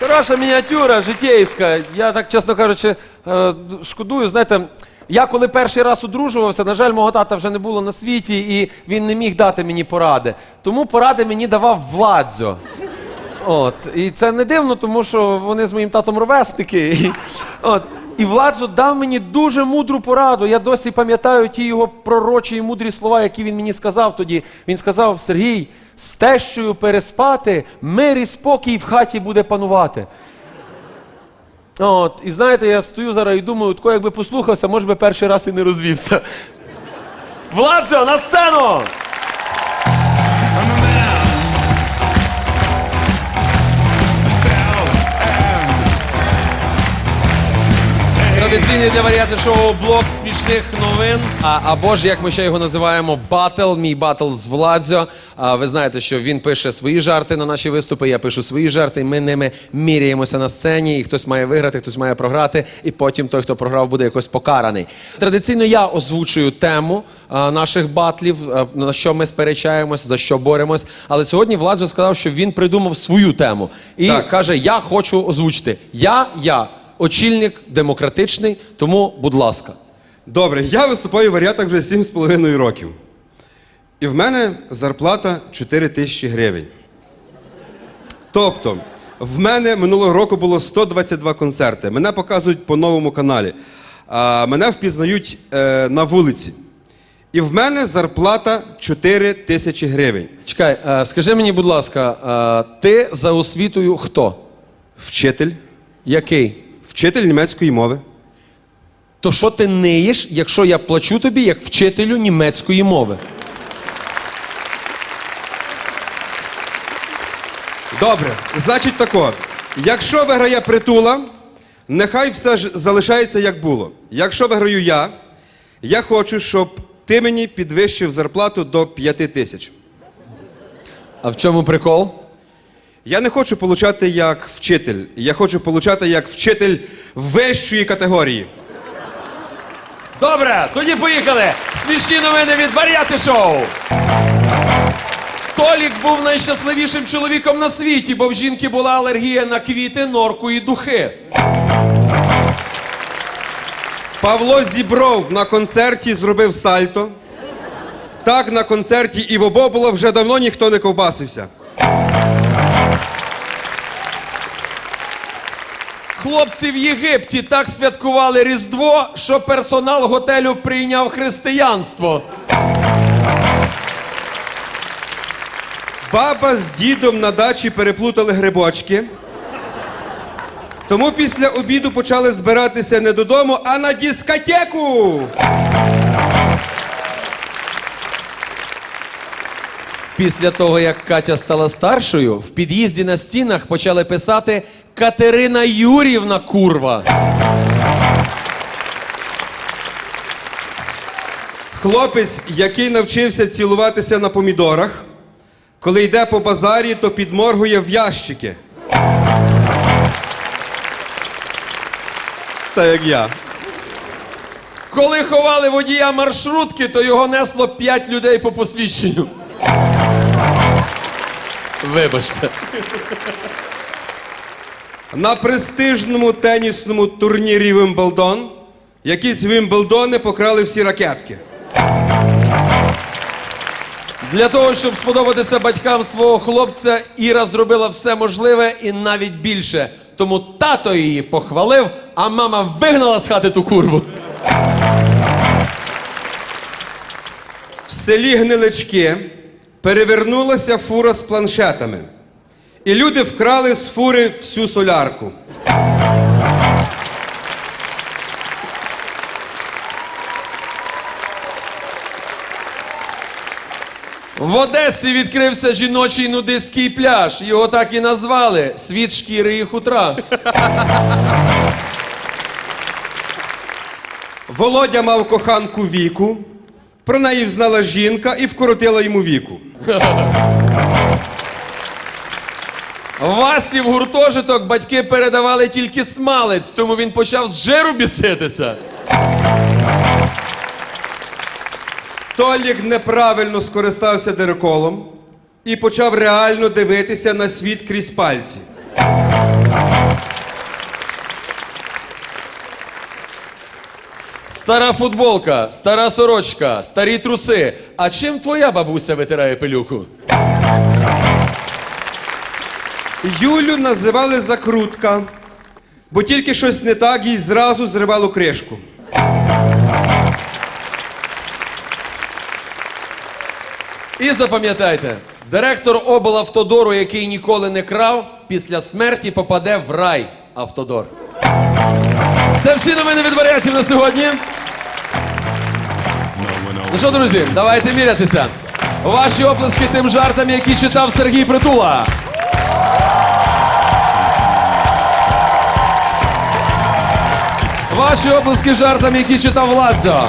Хороша мініатюра, житейська. Я так, чесно кажучи, е, шкодую. Знаєте, я коли перший раз одружувався, на жаль, мого тата вже не було на світі, і він не міг дати мені поради. Тому поради мені давав Владзо. От. І це не дивно, тому що вони з моїм татом ровесники. От. І Владзо дав мені дуже мудру пораду. Я досі пам'ятаю ті його пророчі і мудрі слова, які він мені сказав тоді. Він сказав: Сергій, з тещою переспати, мир і спокій в хаті буде панувати. От, і знаєте, я стою зараз і думаю, тако якби послухався, може би перший раз і не розвівся. Владзо, на сцену! Традиційний для варіати шоу блок смішних новин. А, або ж, як ми ще його називаємо, батл, мій батл з Владзьо. А, ви знаєте, що він пише свої жарти на наші виступи, я пишу свої жарти, і ми ними міряємося на сцені, і хтось має виграти, хтось має програти, і потім той, хто програв, буде якось покараний. Традиційно я озвучую тему а, наших батлів, а, на що ми сперечаємось, за що боремось. Але сьогодні Владзьо сказав, що він придумав свою тему. І Так. каже: Я хочу озвучити. Я, я, очільник демократичний, тому, будь ласка. Добре, я виступаю в варіатах вже 7,5 років. І в мене зарплата 4 тисячі гривень. Тобто, в мене минулого року було 122 концерти. Мене показують по новому каналі. А мене впізнають е, на вулиці. І в мене зарплата 4 тисячі гривень. Чекай, е, скажи мені, будь ласка, е, ти за освітою хто? Вчитель, Який? Вчитель німецької мови. То що ти ниєш, якщо я плачу тобі як вчителю німецької мови? Добре, значить тако. Якщо виграє притула, нехай все ж залишається як було. Якщо виграю я, я хочу, щоб ти мені підвищив зарплату до 5 тисяч. А в чому прикол? Я не хочу получати як вчитель, я хочу получати як вчитель вищої категорії. Добре, тоді поїхали. Смішні новини від варіати шоу. Толік був найщасливішим чоловіком на світі, бо в жінки була алергія на квіти, норку і духи. Павло Зібров на концерті зробив сальто. Так на концерті і в обоболо вже давно ніхто не ковбасився. Хлопці в Єгипті так святкували Різдво, що персонал готелю прийняв християнство. Баба з дідом на дачі переплутали грибочки. Тому після обіду почали збиратися не додому, а на дискотеку. Після того, як Катя стала старшою, в під'їзді на стінах почали писати Катерина Юрівна курва. Хлопець, який навчився цілуватися на помідорах, коли йде по базарі, то підморгує в ящики. Та як я. Коли ховали водія маршрутки, то його несло п'ять людей по посвідченню. Вибачте. На престижному тенісному турнірі Вимблдон якісь Вимблдони покрали всі ракетки. Для того, щоб сподобатися батькам свого хлопця, Іра зробила все можливе і навіть більше. Тому тато її похвалив, а мама вигнала з хати ту курву. В селі Гнилички перевернулася фура з планшетами. І люди вкрали з фури всю солярку. В Одесі відкрився жіночий нудистський пляж. Його так і назвали Світ шкіри і хутра. Володя мав коханку віку, про неї взнала жінка і вкоротила йому віку. Васі в гуртожиток батьки передавали тільки смалець, тому він почав з жиру біситися. Толік неправильно скористався диреколом і почав реально дивитися на світ крізь пальці. Стара футболка, стара сорочка, старі труси. А чим твоя бабуся витирає пилюку? Юлю називали закрутка, бо тільки щось не так, їй зразу зривало кришку. І запам'ятайте, директор облавтодору, який ніколи не крав, після смерті попаде в рай автодор. Це всі новини від варіантів на сьогодні. Ну що, друзі, давайте мірятися. Ваші оплески тим жартам, які читав Сергій Притула. Ваші облиски жартам, які читав Владзо.